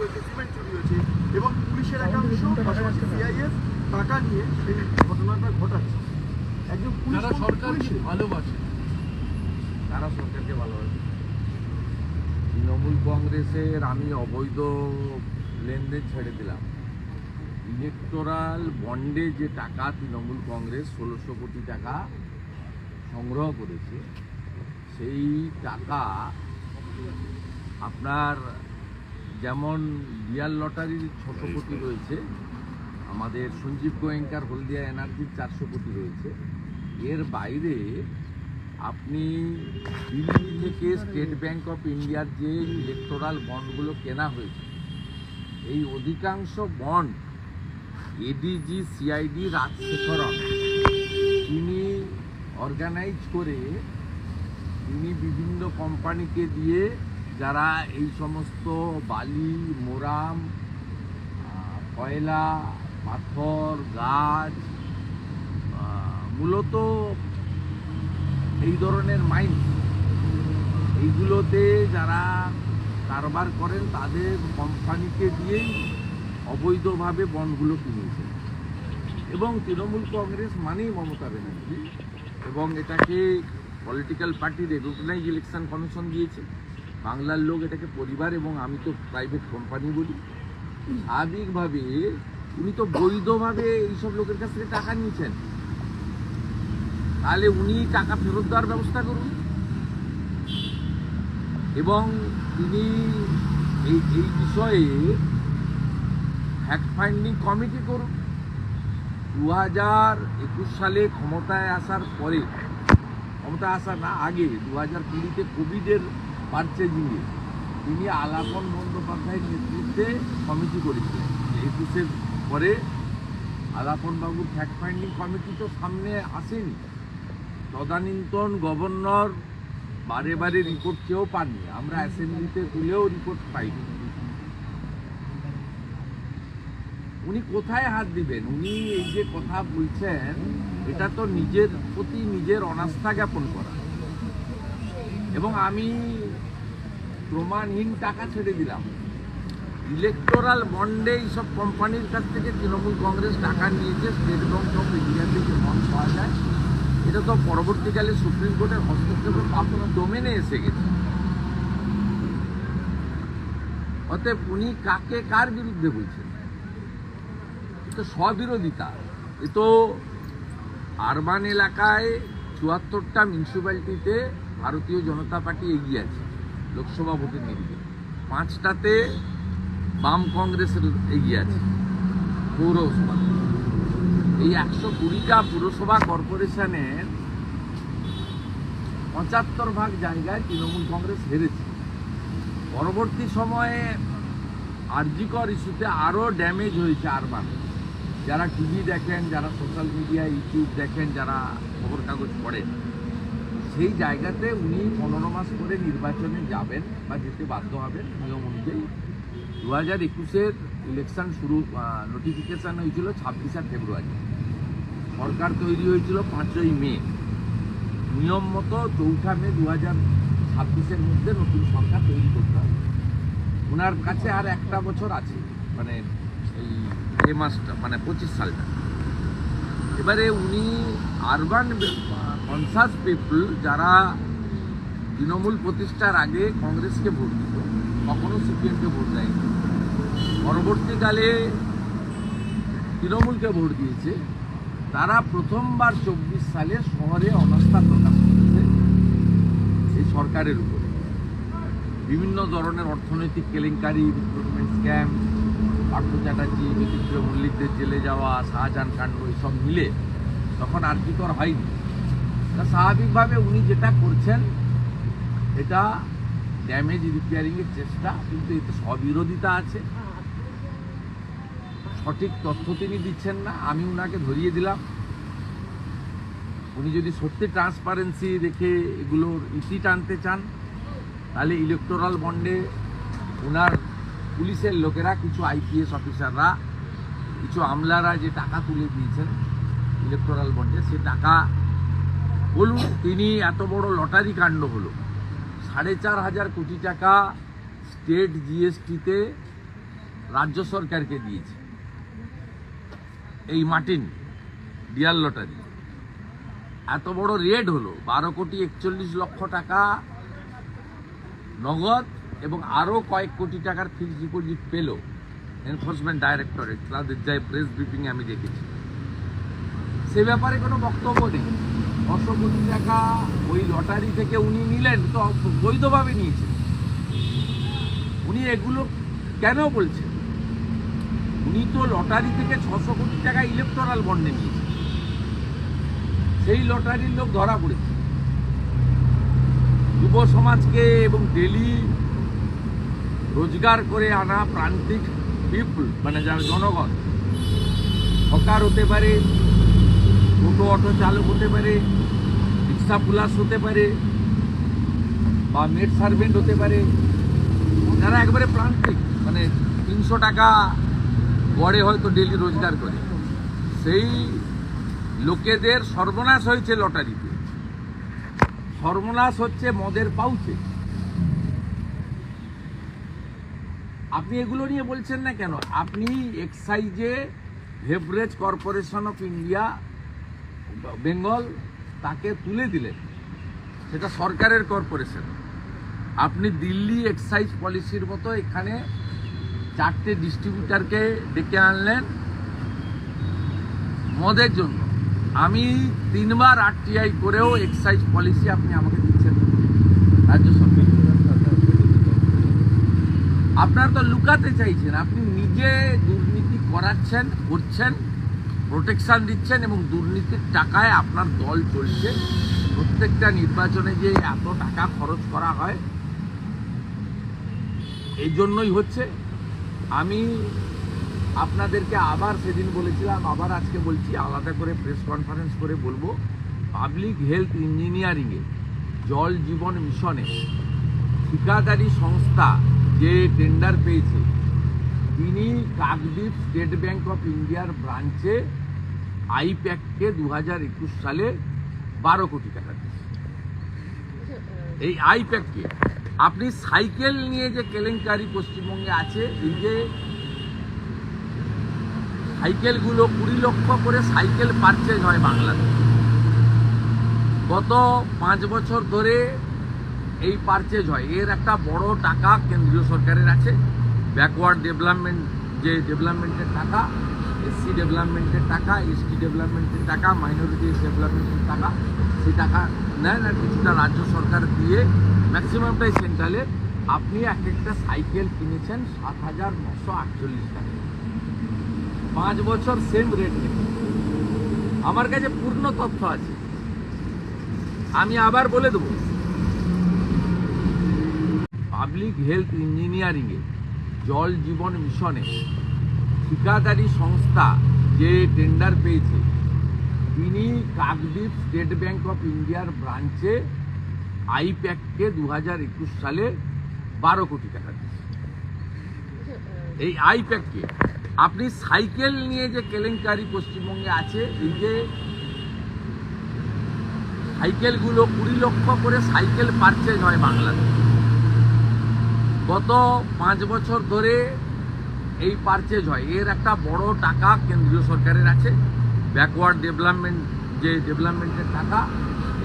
হয়েছে সিমেন্ট চুরি হয়েছে এবং পুলিশের একাংশ পাশাপাশি সিআইএফ টাকা নিয়ে সেই ঘটনাটা ঘটাচ্ছে। একজন পুলিশ সরকারকে ভালোবাসে। তারা সরকারকে ভালোবাসে। তৃণমূল কংগ্রেসের আমি অবৈধ লেনদেন ছেড়ে দিলাম। ইলেকটোরাল বন্ডে যে টাকা তৃণমূল কংগ্রেস ষোলোশো কোটি টাকা সংগ্রহ করেছে সেই টাকা আপনার যেমন বিয়ার লটারির ছশো কোটি রয়েছে, আমাদের সঞ্জীব গোয়েঙ্কার হলদিয়া এনার্জির চারশো কোটি রয়েছে। এর বাইরে আপনি দিল্লি থেকে স্টেট ব্যাংক অফ ইন্ডিয়ার যে ইলেকটোরাল বন্ডগুলো কেনা হয়েছে, এই অধিকাংশ বন্ড এডিজি সিআইডি রাজশেখরন, তিনি অর্গানাইজ করে তিনি বিভিন্ন কোম্পানিকে দিয়ে যারা এই সমস্ত বালি, মোরাম কয়লা, পাথর, গাছ মূলত এই ধরনের মাইন, এইগুলোতে যারা কারবার করেন, তাদের কোম্পানিকে দিয়েই অবৈধভাবে বনগুলো কিনেছে। এবং তৃণমূল কংগ্রেস মানেই মমতা ব্যানার্জি এবং এটাকে political party recognize election commission দিয়েছে। বাংলার লোক এটাকে পরিবার এবং আমি তো প্রাইভেট কোম্পানি বলি। স্বাভাবিকভাবে উনি তো বৈধভাবে এইসব লোকের কাছ থেকে টাকা নিয়েছেন। তাহলে উনি টাকা ফেরত দেওয়ার ব্যবস্থা করুন। এবং তিনি এই এই বিষয়ে ফ্যাক্ট ফাইন্ডিং কমিটি করুন। দু হাজার একুশ সালে ক্ষমতায় আসার পরে, ক্ষমতায় আসার না, আগে দু হাজার কুড়িতে কোভিডের পারচেজিংয়ে তিনি আলাপন বন্দ্যোপাধ্যায়ের নেতৃত্বে কমিটি করেছিলেন। একুশের পরে আলাপন বাবুর ফ্যাক্ট ফাইন্ডিং কমিটি তো সামনে আসেনি। তদানীন্তন গভর্নর বারে বারে রিপোর্ট কেউ পাননি। আমরা অ্যাসেম্বলিতে তুলেও রিপোর্ট পাইনি। উনি কোথায় হাত দিবেন? উনি এই যে কথা বলছেন, এটা তো নিজের প্রতি নিজের অনাস্থা জ্ঞাপন করা। এবং আমি প্রমাণহীন টাকা ছেড়ে দিলাম। ইলেকটোরাল বন্ডে এইসব কোম্পানির কাছ থেকে তৃণমূল কংগ্রেস টাকা নিয়েছে স্টেট ব্যাঙ্ক অফ ইন্ডিয়া থেকে বন্ড পাওয়া যায়। এটা তো পরবর্তীকালে সুপ্রিম কোর্টের হস্তক্ষেপের আপনার ডোমেনে এসে গেছে। অতএব উনি কাকে কার বিরুদ্ধে বলছেন? তো স্ববিরোধিতা। এ তো আরবান এলাকায় চুয়াত্তরটা মিউনিসিপ্যালিটিতে ভারতীয় জনতা পার্টি এগিয়ে আছে। লোকসভা ভোটের নিরিখে। পাঁচটাতে বাম কংগ্রেসের এগিয়ে আছে, পৌরসভা। এই একশো কুড়িটা পুরসভা কর্পোরেশনের পঁচাত্তর ভাগ জায়গায় তৃণমূল কংগ্রেস হেরেছে। পরবর্তী সময়ে আরজিকর ইস্যুতে আরও ড্যামেজ হয়েছে আর আরবান যারা টিভি দেখেন, যারা সোশ্যাল মিডিয়া ইউটিউব দেখেন, যারা খবর কাগজ পড়েন সেই জায়গাতে উনি পনেরো মাস করে নির্বাচনে যাবেন বা যেতে বাধ্য হবেন নিয়ম অনুযায়ী দু হাজার একুশের ইলেকশন শুরু নোটিফিকেশান হয়েছিল ছাব্বিশে ফেব্রুয়ারি। সরকার তৈরি হয়েছিল পাঁচই মে। নিয়ম মতো চৌঠা মে দু হাজার ছাব্বিশের মধ্যে নতুন সরকার তৈরি করতে হবে। ওনার কাছে আর একটা বছর আছে মানে এই এ মাসটা মানে পঁচিশ সালটা। এবারে উনি আরবান কনসাস পিপল যারা তৃণমূল প্রতিষ্ঠার আগে কংগ্রেসকে ভোট দিত, কখনো সিপিএমকে ভোট দেয়নি। পরবর্তীকালে তৃণমূলকে ভোট দিয়েছে। তারা প্রথমবার চব্বিশ সালে শহরে অনাস্থা প্রকাশ করেছে এই সরকারের উপরে। বিভিন্ন ধরনের অর্থনৈতিক কেলেঙ্কারি রিক্রুটমেন্ট স্ক্যাম পার্থ চ্যাটার্জি, বিচিত্র মল্লিকদের জেলে যাওয়া, শাহজাহান কাণ্ড এসব মিলে তখন আর্থিকর হয়নি। তা স্বাভাবিকভাবে উনি যেটা করছেন, এটা ড্যামেজ রিপেয়ারিংয়ের চেষ্টা, কিন্তু এতে স্ববিরোধিতা আছে। সঠিক তথ্য তিনি দিচ্ছেন না, আমি উনাকে ধরিয়ে দিলাম। উনি যদি সত্যি ট্রান্সপারেন্সি রেখে এগুলোর ইতি টানতে চান, তাহলে ইলেকটোরাল বন্ডে ওনার পুলিশের লোকেরা, কিছু আইপিএস অফিসাররা কিছু আমলারা যে টাকা তুলে দিয়েছেন ইলেকটোরাল বন্ডে সে টাকা বলুন, তিনি এত বড় লটারি কাণ্ড হলো। সাড়ে চার হাজার কোটি টাকা স্টেট জিএসটিতে রাজ্য সরকারকে দিয়েছে। এই মার্টিন ডিয়ার লটারি। এত বড় রেড হলো, বারো কোটি একচল্লিশ লক্ষ টাকা নগদ এবং আরও কয়েক কোটি টাকার ফিক্সড ডিপোজিট পেল এনফোর্সমেন্ট ডাইরেক্টরেট, তাদের যাই প্রেস ব্রিফিং আমি দেখেছি। সে ব্যাপারে কোনো বক্তব্য নেই। ছশো কোটি টাকা ওই লটারি থেকে উনি নিলেন, তো বৈধভাবে নিয়েছেন উনি এগুলো কেন বলছেন? উনি তো লটারি থেকে ছশো কোটি টাকা ইলেকট্রাল বন্ডে নিয়েছেন। সেই লটারির লোক ধরা পড়েছে। যুব সমাজকে এবং ডেলি রোজগার করে আনা প্রান্তিক পিপল মানে যারা জনগণ, হকার হতে পারে, টোটো, অটো চালক হতে পারে রিক্সা পুলাস হতে পারে বা মেড সার্ভেন্ট হতে পারে। যারা একবারে প্রান্তিক মানে তিনশো টাকা গড়ে হয়তো ডেলি রোজগার করে। সেই লোকেদের সর্বনাশ হয়েছে লটারিতে। সর্বনাশ হচ্ছে মদের পাউচে। আপনি এগুলো নিয়ে বলছেন না কেন? আপনি এক্সাইজে beverage corporation of India Bengal তাকে তুলে দিলেন, সেটা সরকারের কর্পোরেশন আপনি দিল্লি এক্সাইজ পলিসির মতো এখানে চারটে ডিস্ট্রিবিউটারকে ডেকে আনলেন মদের জন্য। আমি তিনবার আরটিআই করেও এক্সাইজ পলিসি আপনি আমাকে দিচ্ছেন রাজ্য সরকার। আপনারা তো লুকাতে চাইছেন, আপনি নিজে দুর্নীতি করাচ্ছেন, করছেন। প্রোটেকশন দিচ্ছেন এবং দুর্নীতির টাকায় আপনার দল চলছে। প্রত্যেকটা নির্বাচনে যে এত টাকা খরচ করা হয়, এই জন্যই হচ্ছে। আমি আপনাদেরকে আবার সেদিন বলেছিলাম, আবার আজকে বলছি, আলাদা করে প্রেস কনফারেন্স করে বলব। পাবলিক হেলথ ইঞ্জিনিয়ারিংয়ে জল জীবন মিশনে ঠিকাদারি সংস্থা যে টেন্ডার পেয়েছে, তিনি কাকদ্বীপ স্টেট ব্যাংক অফ ইন্ডিয়ার ব্রাঞ্চে আইপ্যাককে দু হাজার একুশ সালে বারো কোটি টাকা দিয়েছে। এই আইপ্যাককে আপনি সাইকেল নিয়ে যে কেলেঙ্কারি পশ্চিমবঙ্গে আছে, এই যে সাইকেলগুলো কুড়ি লক্ষ করে সাইকেল পারচেজ হয় বাংলাতে গত পাঁচ বছর ধরে এই পারচেজ হয়। এর একটা বড় টাকা কেন্দ্রীয় সরকারের আছে। ব্যাকওয়ার্ড ডেভেলপমেন্ট যে ডেভেলপমেন্টের টাকা এসসি ডেভেলপমেন্টের টাকা, এসটি ডেভেলপমেন্টের টাকা, মাইনরিটি ডেভেলপমেন্টের টাকা, সেই টাকা নেন আর কিছুটা রাজ্য সরকার দিয়ে ম্যাক্সিমামটাই সেন্ট্রালের আপনি এক একটা সাইকেল কিনেছেন সাত হাজার নশো আটচল্লিশ টাকা পাঁচ বছর সেম রেট নেই। আমার কাছে পূর্ণ তথ্য আছে। আমি আবার বলে দেবো। পাবলিক হেলথ ইঞ্জিনিয়ারিংয়ে জল জীবন মিশনে ঠিকাদারি সংস্থা যে টেন্ডার পেয়েছে, তিনি কাকদ্বীপ স্টেট ব্যাংক অফ ইন্ডিয়ার ব্রাঞ্চে আইপ্যাককে দু হাজার একুশ সালে বারো কোটি টাকা দিয়েছে। এই আইপ্যাককে আপনি সাইকেল নিয়ে যে কেলেঙ্কারি পশ্চিমবঙ্গে আছে, এই যে সাইকেলগুলো কুড়ি লক্ষ করে সাইকেল পারচেজ হয় বাংলাতে গত পাঁচ বছর ধরে এই পারচেজ হয়। এর একটা বড় টাকা কেন্দ্রীয় সরকারের আছে। ব্যাকওয়ার্ড ডেভেলপমেন্ট যে ডেভেলপমেন্টের টাকা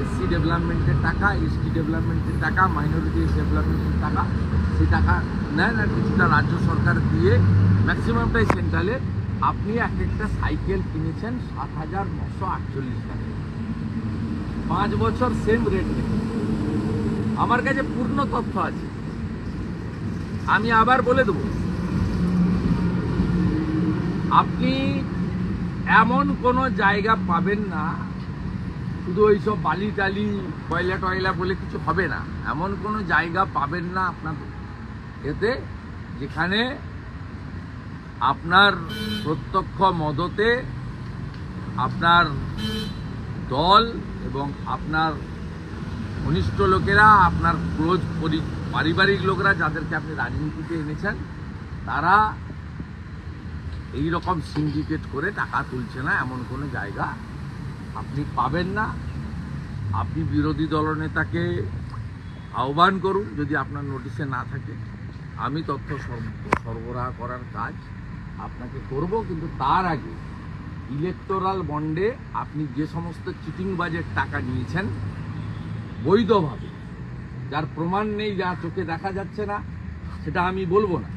এসসি ডেভেলপমেন্টের টাকা এসটি ডেভেলপমেন্টের টাকা মাইনরিটি ডেভেলপমেন্টের টাকা, সেই টাকা নেন আর কিছুটা রাজ্য সরকার দিয়ে ম্যাক্সিমামটাই সেন্ট্রালের আপনি এক একটা সাইকেল কিনেছেন সাত হাজার নশো আটচল্লিশ টাকা। পাঁচ বছর সেম রেট আমার কাছে পূর্ণ তথ্য আছে। আমি আবার বলে দেবো। আপনি এমন কোনো জায়গা পাবেন না, শুধু ওই সব বালি টালি, কয়লা টয়লা বলে কিছু হবে না। এমন কোনো জায়গা পাবেন না আপনার এতে যেখানে আপনার প্রত্যক্ষ মদতে আপনার দল এবং আপনার ঘনিষ্ঠ লোকেরা, আপনার ক্লোজ পারিবারিক লোকেরা যাদেরকে আপনি রাজনীতিতে এনেছেন, তারা এই রকম সিন্ডিকেট করে টাকা তুলছে না এমন কোনো জায়গা। আপনি পাবেন না। আপনি বিরোধী দলনেতাকে আহ্বান করুন যদি আপনার নোটিশে না থাকে। আমি তথ্য সরবরাহ করার কাজ আপনাকে করব, কিন্তু তার আগে ইলেকটোরাল বন্ডে আপনি যে সমস্ত চিটিং বাজের টাকা নিয়েছেন, বৈধভাবে, যার প্রমাণ নেই, যা চোখে দেখা যাচ্ছে না, সেটা আমি বলব না।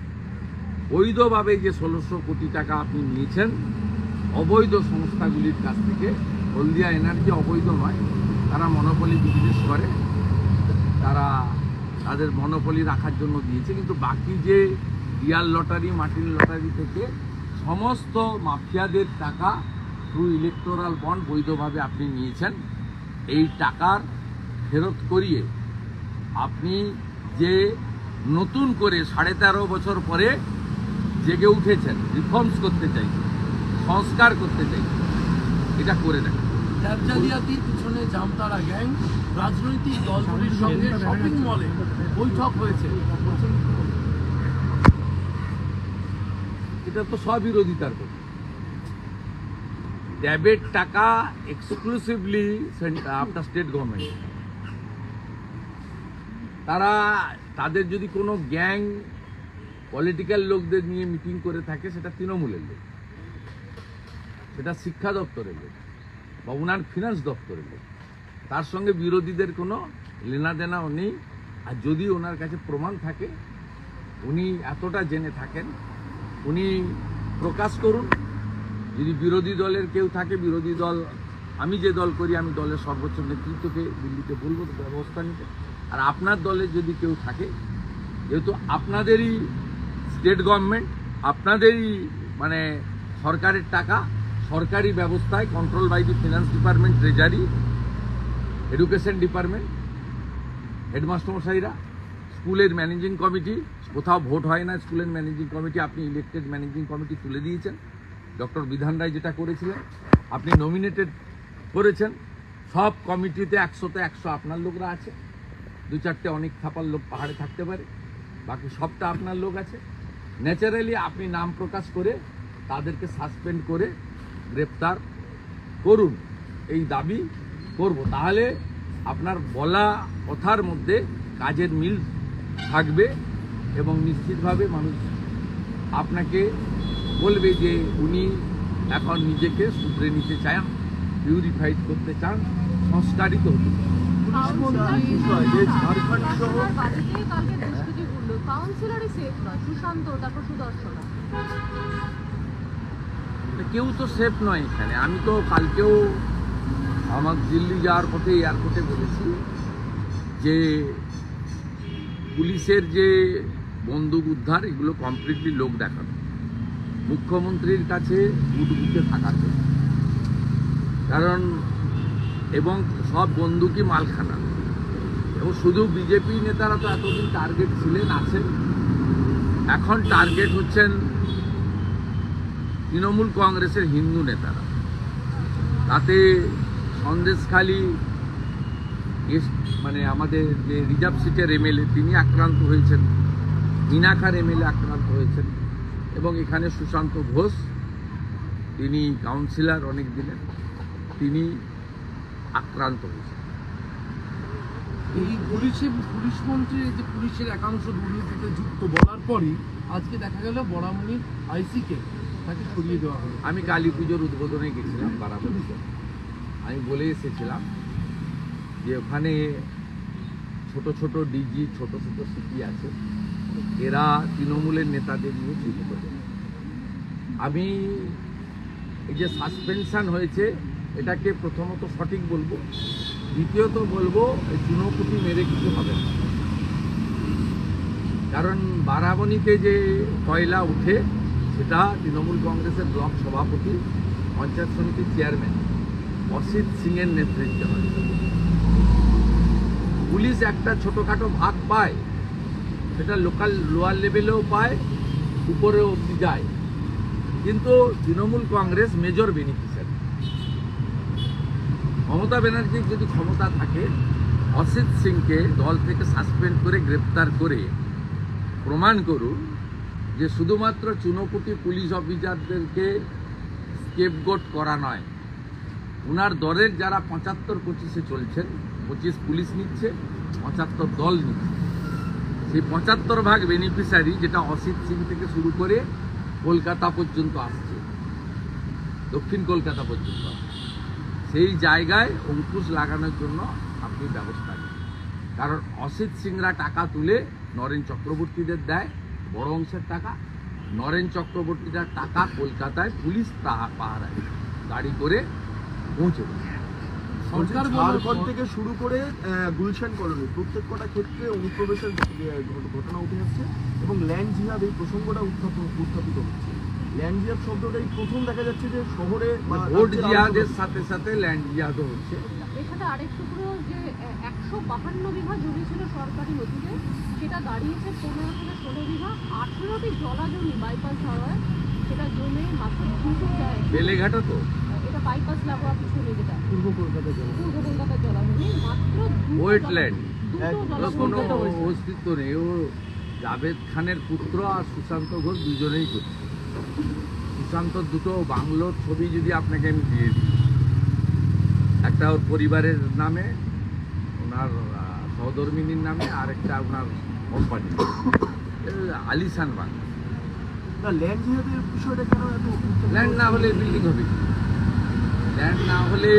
বৈধভাবে যে ষোলোশো কোটি টাকা আপনি নিয়েছেন, অবৈধ সংস্থাগুলির কাছ থেকে, হলদিয়া এনার্জি অবৈধ নয়, তারা মনোপলি বিজনেস করে, তারা তাদের মনোপলি রাখার জন্য দিয়েছে, কিন্তু বাকি যে রিয়াল লটারি, মার্টিন লটারি থেকে সমস্ত মাফিয়াদের টাকা থ্রু ইলেকটোরাল বন্ড বৈধভাবে আপনি নিয়েছেন, এই টাকার ফেরত করিয়ে আপনি যে নতুন করে সাড়ে তেরো বছর পরে জেগে উঠেছেন রিফর্মস করতে চাইছেন সংস্কার করতে চাইছেন এটা করে ট্যাব জালিয়াতির পিছনে জামতারা গ্যাং রাজনৈতিক দলগুলির সঙ্গে শপিং মলে বৈঠক হয়েছে। এটা তো স্ববিরোধিতার কথা। ট্যাবের টাকা এক্সক্লুসিভলি আপনার স্টেট গভর্নমেন্ট তারা তাদের যদি কোনো গ্যাং পলিটিক্যাল লোকদের নিয়ে মিটিং করে থাকে সেটা তৃণমূলের লোক। সেটা শিক্ষা দপ্তরের লোক বা ওনার ফিনান্স দপ্তরের লোক। তার সঙ্গে বিরোধীদের কোনো লেনাদেনাও নেই। আর যদি ওনার কাছে প্রমাণ থাকে, উনি এতটা জেনে থাকেন, উনি প্রকাশ করুন। যদি বিরোধী দলের কেউ থাকে, বিরোধী দল, আমি যে দল করি, আমি দলের সর্বোচ্চ নেতৃত্বকে দিল্লিতে বলব, ব্যবস্থা নিতে। আর আপনার দলে যদি কেউ থাকে, যেহেতু আপনাদেরই স্টেট গভর্নমেন্ট আপনাদেরই মানে সরকারের টাকা, সরকারি ব্যবস্থায় control by the finance department treasury education department headmaster মশাইরা, স্কুলের ম্যানেজিং কমিটি কোথাও ভোট হয় না স্কুলের ম্যানেজিং কমিটি আপনি ইলেক্টেড ম্যানেজিং কমিটি তুলে দিয়েছেন। ডক্টর বিধান রায় যেটা করেছিলেন, আপনি নমিনেটেড করেছেন। সব কমিটিতে একশোতে একশো আপনার লোকরা আছে। দু চারটে অনেক থাপার লোক পাহাড়ে থাকতে পারে। বাকি সবটা আপনার লোক আছে। ন্যাচারালি আপনি নাম প্রকাশ করে তাদেরকে সাসপেন্ড করে গ্রেপ্তার করুন এই দাবি করব তাহলে আপনার বলা কথার মধ্যে কাজের মিল থাকবে এবং নিশ্চিতভাবে মানুষ আপনাকে বলবে যে উনি এখন নিজেকে শুধরে নিতে চান পিউরিফাইড করতে চান সংস্কারিত হতে চান কাউন্সিলরই সেফ নয়, সুশান্ত, তারপর কেউ তো সেফ নয় এখানে। আমি তো কালকেও আমার দিল্লি যাওয়ার পথে এয়ারপোর্টে বলেছি যে পুলিশের যে বন্দুক উদ্ধার, এগুলো কমপ্লিটলি লোক দেখানো মুখ্যমন্ত্রীর কাছে বুটবুকে থাকার জন্য কারণ, এবং সব বন্দুকই মালখানা। এবং শুধু বিজেপি নেতারা তো এতদিন টার্গেট ছিলেন, আছেন। এখন টার্গেট হচ্ছেন তৃণমূল কংগ্রেসের হিন্দু নেতারা। তাতে সন্দেশখালী মানে আমাদের যে রিজার্ভ সিটের এমএলএ, তিনি আক্রান্ত হয়েছেন। মিনাখার এমএলএ আক্রান্ত হয়েছেন। এবং এখানে সুশান্ত ঘোষ, তিনি কাউন্সিলর অনেক দিনের, তিনি আক্রান্ত হয়েছেন। এই পুলিশের পুলিশ মন্ত্রী যে পুলিশের একাংশ দুর্নীতিতে যুক্ত বলার পরই আজকে দেখা গেল বড়ামণির আইসিকে তাকে সরিয়ে দেওয়া হলো। আমি কালী পুজোর উদ্বোধনে গেছিলাম বারাবতীতে আমি বলে এসেছিলাম যে ওখানে ছোট ছোট ডিজি, ছোট ছোট সিটি আছে। এরা তৃণমূলের নেতাদের নিয়ে চুরি করে আমি এই যে সাসপেনশন হয়েছে, এটাকে প্রথমত সঠিক বলব। দ্বিতীয়ত বলব, এই চুনোপুটি মেরে কিছু হবে না। কারণ বারাবণীতে যে কয়লা উঠে সেটা তৃণমূল কংগ্রেসের ব্লক সভাপতি, পঞ্চায়েত সমিতির চেয়ারম্যান, অসিত সিংয়ের নেতৃত্বে হয়। পুলিশ একটা ছোটোখাটো ভাগ পায়, সেটা লোকাল, লোয়ার লেভেলেও পায় উপরে অব্দি যায়। কিন্তু তৃণমূল কংগ্রেস মেজর বেনিফিশিয়ারি মমতা ব্যানার্জির যদি ক্ষমতা থাকে, অসিত সিংকে দল থেকে সাসপেন্ড করে গ্রেপ্তার করে প্রমাণ করুন যে শুধুমাত্র চুনোপুটি পুলিশ অফিসারদেরকে স্কেপগোট করা নয় ওনার দলের যারা পঁচাত্তর পঁচিশে চলছেন, পঁচিশ পুলিশ নিচ্ছে, পঁচাত্তর দল নিচ্ছে সেই পঁচাত্তর ভাগ বেনিফিশিয়ারি যেটা অসিত সিং থেকে শুরু করে কলকাতা পর্যন্ত আসছে, দক্ষিণ কলকাতা পর্যন্ত আসছে। সেই জায়গায় অঙ্কুশ লাগানোর জন্য আপনি ব্যবস্থা নিন। কারণ অসিত সিংরা টাকা তুলে নরেন চক্রবর্তীদের দেয় বড় অংশের টাকা। নরেন চক্রবর্তীরা টাকা কলকাতায় পুলিশ পাহা- পাহারায় গাড়ি করে পৌঁছে দেয়। সরকার ঝাড়খণ্ড থেকে শুরু করে গুলশান কলোনি প্রত্যেক কটা ক্ষেত্রে অনুপ্রবেশের ঘটনা উঠে আসছে এবং ল্যান্ড জিহাদ এই প্রসঙ্গটা উত্থাপ- উত্থাপিত হচ্ছে। ল্যান্ড জিহাদ শব্দটাই প্রথম দেখা যাচ্ছে যে শহরে বা ভোট জিহাদের সাথে সাথে ল্যান্ড জিহাদও হচ্ছে। আরেকটু যে একশো বাহান্ন বিঘা জমি ছিল সরকারি নদীতে সেটা দাঁড়িয়েছে পনেরো থেকে ষোলো বিঘা। আঠেরোটি জলা জমি বাইপাস হওয়ায় সেটা জমে মাত্র বেলেঘাটা তো। এটা বাইপাস লাগোয়া পিছনে যেটা। পূর্ব কলকাতা জেলা মাত্র ওর কোনো অস্তিত্ব নেই। ও জাভেদ খানের পুত্র আর সুশান্ত ঘোষ দুজনেই করছে। সুশান্তর দুটো বাংলোর ছবি যদি আপনাকে আমি দিয়ে দিই। একটা ওর পরিবারের নামে ওনার সহধর্মিনীর নামে আর একটা ওনার কোম্পানি আলিশান বাংলা। ল্যান্ড না হলে বিল্ডিং হবে ল্যান্ড না হলে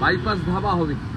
বাইপাস ধাবা হবে কি?